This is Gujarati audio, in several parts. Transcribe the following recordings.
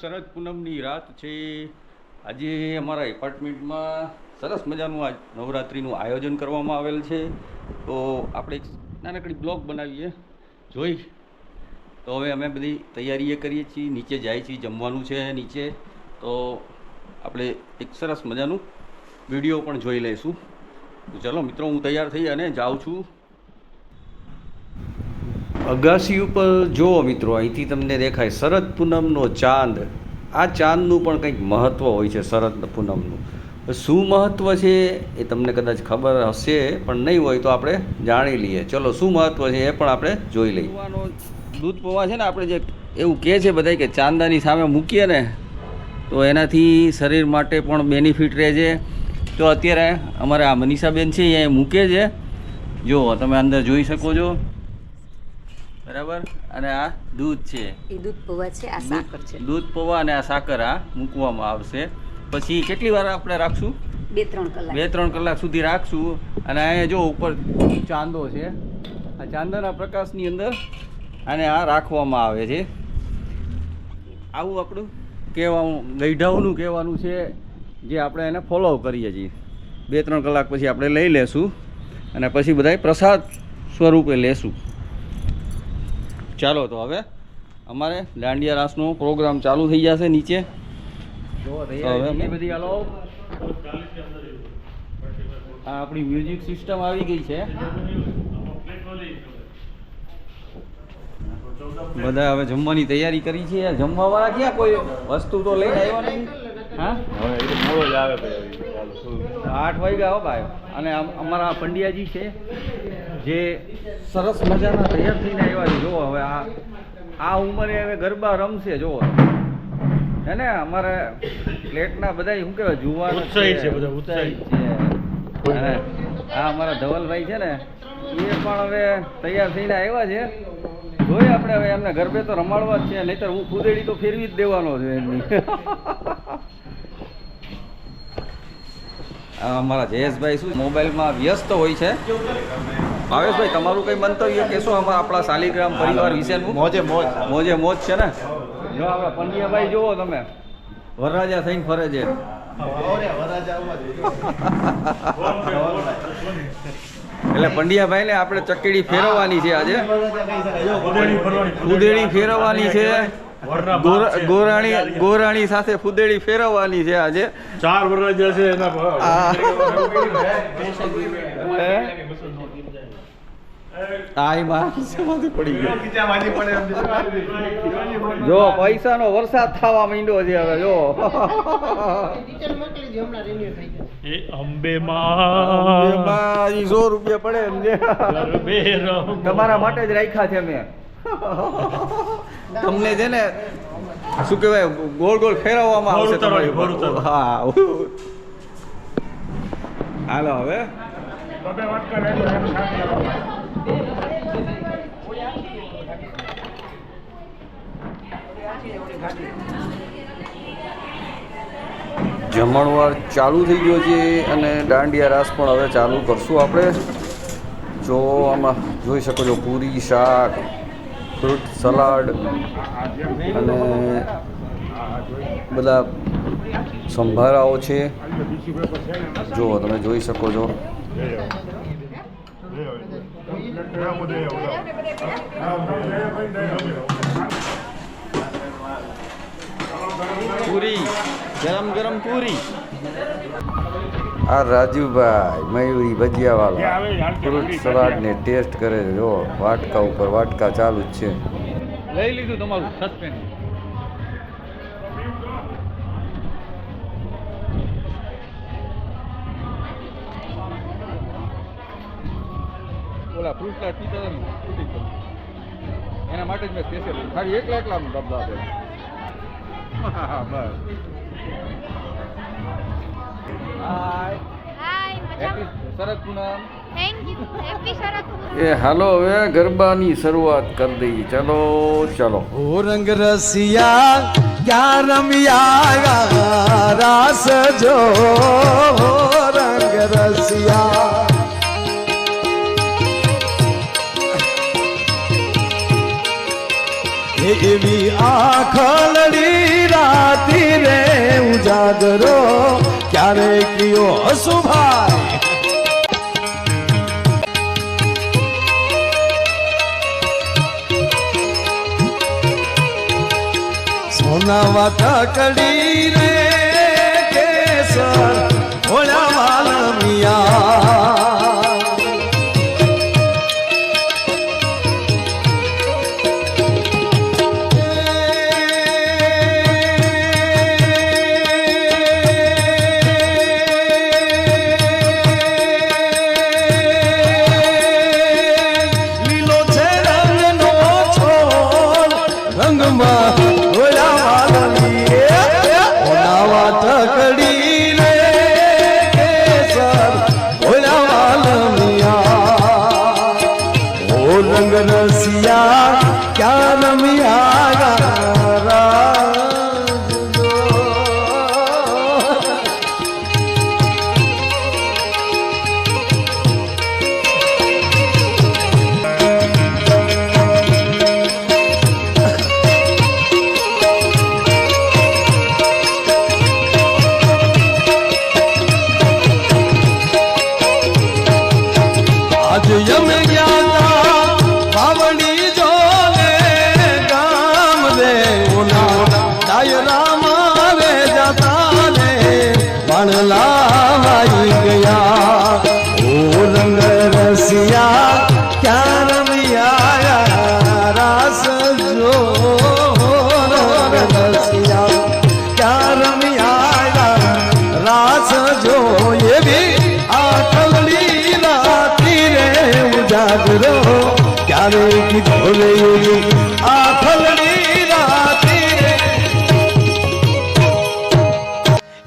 શરદ પૂનમની રાત છે. આજે અમારા એપાર્ટમેન્ટમાં સરસ મજાનું આ નવરાત્રિનું આયોજન કરવામાં આવેલ છે. તો આપણે એક નાનકડી બ્લોગ બનાવીએ. જોઈ. તો હવે અમે બધી તૈયારીએ કરીએ છીએ. નીચે જાય છીએ, જમવાનું છે નીચે. તો આપણે એક સરસ મજાનું વીડિયો પણ જોઈ લઈશું. તો ચલો મિત્રો, હું તૈયાર થઈ અને જાઉં છું. અગાસી ઉપર જુઓ મિત્રો, અહીંથી તમને દેખાય શરદ પૂનમનો ચાંદ. આ ચાંદનું પણ કંઈક મહત્ત્વ હોય છે, શરદ પૂનમનું. શું મહત્ત્વ છે એ તમને કદાચ ખબર હશે, પણ નહીં હોય તો આપણે જાણી લઈએ. ચલો, શું મહત્ત્વ છે એ પણ આપણે જોઈ લઈએ. દૂધ પૌવા છે ને આપણે જે એવું કહે છે બધા કે ચાંદાની સામે મૂકીએ ને, તો એનાથી શરીર માટે પણ બેનિફિટ રહે છે તો અત્યારે અમારે આ મનીષાબેન છે એ મૂકે છે. જો તમે અંદર જોઈ શકો છો. બરાબર? અને આ દૂધ છે. એ દૂધ પૌવા છે આ સાકર છે. દૂધ પૌવા અને આ સાકર આ મૂકવામાં આવશે. પછી કેટલી વાર આપણે રાખશું? બે ત્રણ કલાક. બે ત્રણ કલાક સુધી રાખશું. અને અહીંયા જો ઉપર ચાંદો છે. આ ચાંદાના પ્રકાશની અંદર અને આ રાખવામાં આવે છે. આવું આપણું કહેવાનું ગઈઢાઓનું કહેવાનું છે જે આપણે એને ફોલો કરીએ છીએ. બે ત્રણ કલાક પછી આપણે લઈ લેશું. અને પછી બધાય પ્રસાદ સ્વરૂપે લેશું. ચાલો તો હવે અમારે દાંડિયા રાસનો પ્રોગ્રામ ચાલુ થઈ જશે નીચે. તો હવે અમે બધી હાલો. આ આપણી મ્યુઝિક સિસ્ટમ આવી ગઈ છે. બધા હવે જમવાની તૈયારી કરી છે. જમવા વાળા ક્યાં કોઈ વસ્તુ તો લઈને આવ્યા નથી? હા? હવે મોડો જ આવે ભાઈ. ચાલો શું આઠ વાગ્યા હો ભાઈ. અને અમારા પંડ્યાજી છે. જે સરસ મજાના તૈયાર થઈને આવ્યા છે. જુઓ હવે આ આ ઉંમરે હવે ગરબા રમશે જુઓ. હે ને અમારે પ્લેટના બધા શું કહેવાય જુવાન છે. બધા, ઉત્સાહી. છે. આ અમારા ધવલભાઈ છે ને એ પણ હવે તૈયાર થઈને આવ્યા છે. જોઈએ આપણે હવે એમને ગરબે તો રમાડવા જ છે નહીતર હું કુદેડી તો ફેરવી જ દેવાનો છું એમની. અમારા જયેશભાઈ શું મોબાઈલમાં વ્યસ્ત હોય છે. ભાવેશભાઈ તમારું કંઈ મંતવ્ય કહેશો અમારા આપણા શાલિગ્રામ પરિવાર વિશેનું? મોજે મોજ. મોજે મોજ છે ને? જો આપણા પંડ્યાભાઈ જુઓ તમે. વરરાજા થઈને ફરે છે. એટલે પંડ્યાભાઈ ને આપણે ચકેડી ફેરવવાની છે આજે. ઉદેડી ફેરવવાની છે. ગોરાણી ગોરાણી સાથે ફુદેડી ફેરવવાની છે આજે. ચાર વરરાજા છે એના આ. પૈસા જો પૈસાનો વરસાદ થવા માંડ્યો છે હવે જો. અંબે માં. સો રૂપિયા પડે એમ છે. તમારા માટે જ રાખ્યા છે મેં તમને છે ને શું કહેવાય ગોળ ગોળ ફેરવવામાં આવશે તમારી. હા હાલો હવે. જમણવાર ચાલુ થઈ ગયો છે અને દાંડિયા રાસ પણ હવે ચાલુ કરશું આપણે જો આમાં જોઈ શકો છો પૂરી શાક ફ્રૂટ સલાડ અને બધા સંભારાઓ છે જુઓ તમે જોઈ શકો છો પૂરી. ગરમ ગરમ પૂરી. આ રાજુભાઈ મયુરી ભજીયાવાળા. ફ્રૂટ સલાડને ટેસ્ટ કરે છે. જો વાટકા ઉપર વાટકા ચાલુ જ છે. લઈ લીધું તમારું સસ્પેન્ડ ઓલા ફ્રૂટ સલાડ પીતા. એના માટે જ મેં સ્પેશિયલ ખાલી એકલા એકલાનું ડબ્બા આપે હા બસ હાય હાય હેપી મજામાં Sharad Poonam thank you happy Sharad એ હાલો હવે ગરબાની શરૂઆત કરી દઈએ. ચલો ચલો. ઓ રંગ રસિયા ક્યાં રમ્યા રાસ જો રંગ રસિયા. એવી આખલડી રાતી રે ઉજાગરો. ક્યારે કયો અશુભાઈ સોનાવા તકડી રે કેસર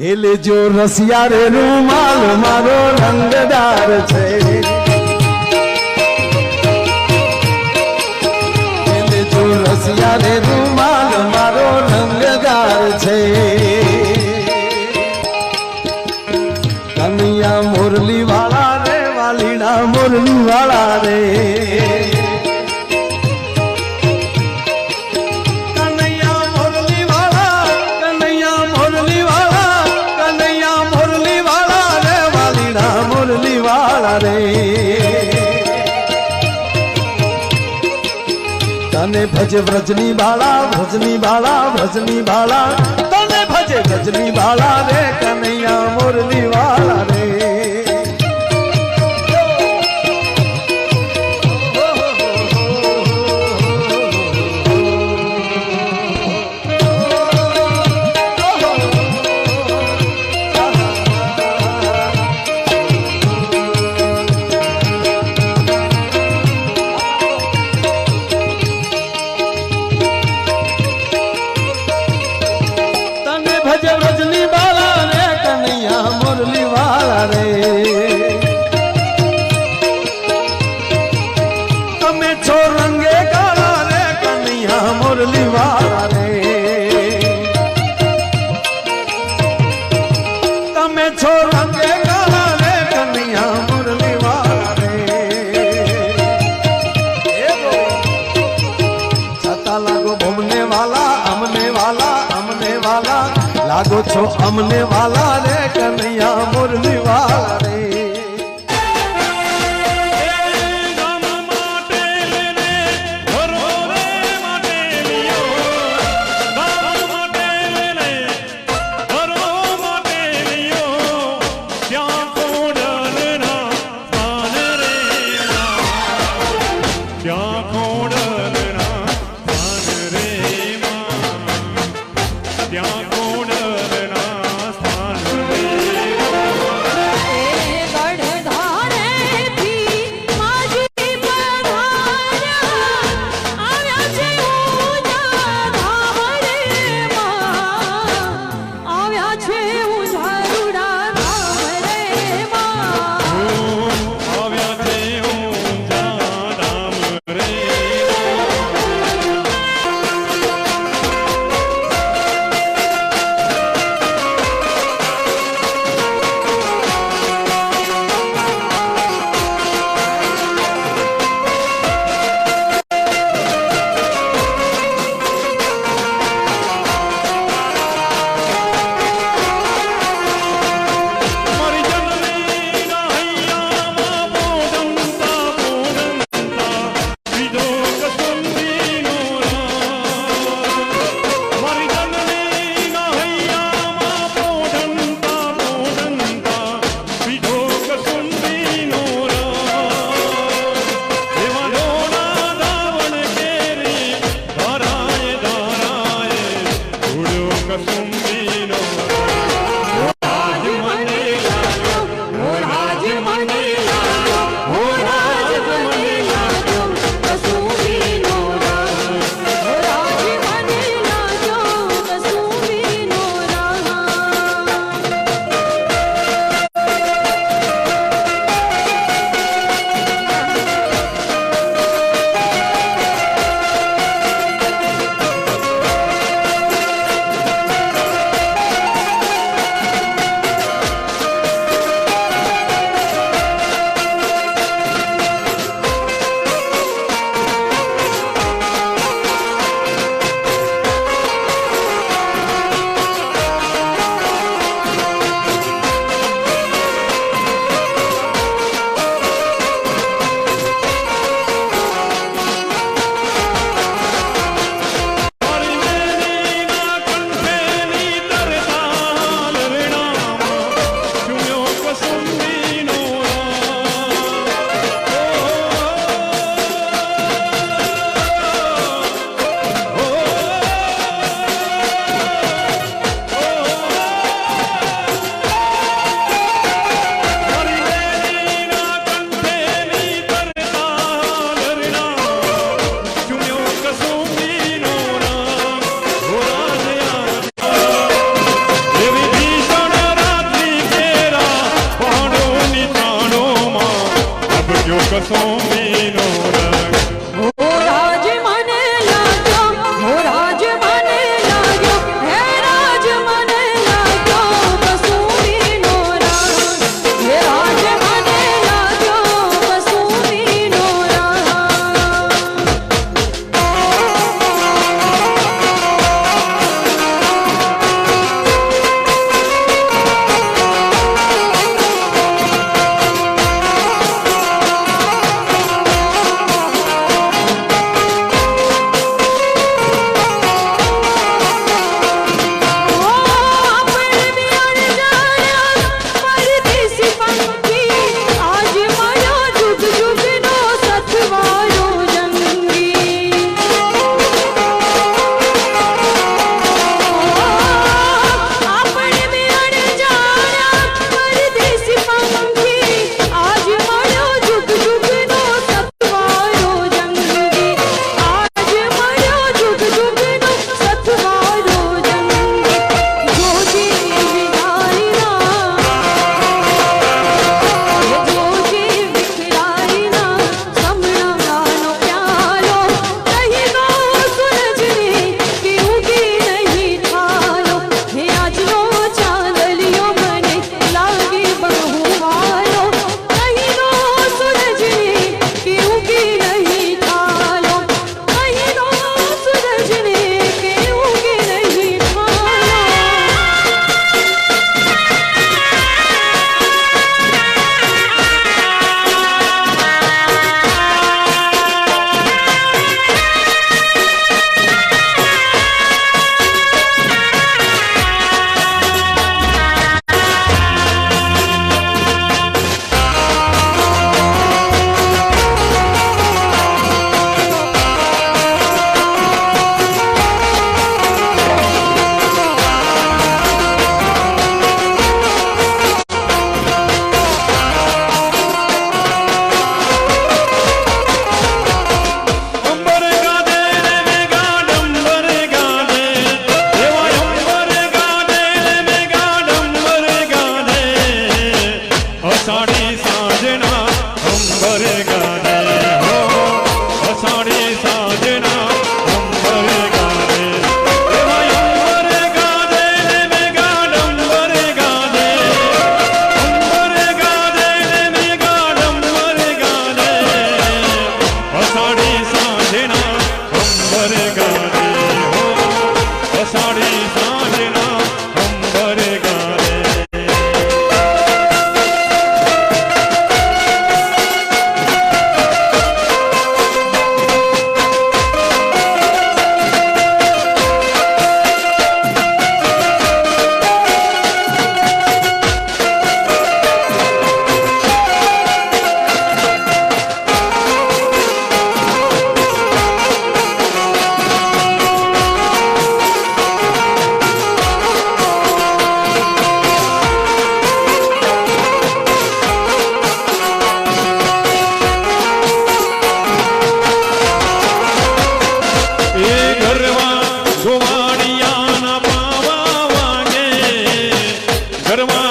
એ લેજો રસિયા રે રૂમાલ મારો રંગદાર છે. લેજો રસિયા રે રૂમાલ મારો રંગદાર છે. કનિયા મુરલી વાળા રે વાલીના મુરલી વાળા રે. વાળા રે તને ભજે વ્રજની બાળા વ્રજની બાળા વ્રજની બાળા. તને ભજે વ્રજની બાળા રે કનૈયા મોરની વાળા રે છો અમને વાલા રે કનૈયા મુરલી વાલા રે. মরে গা Good one.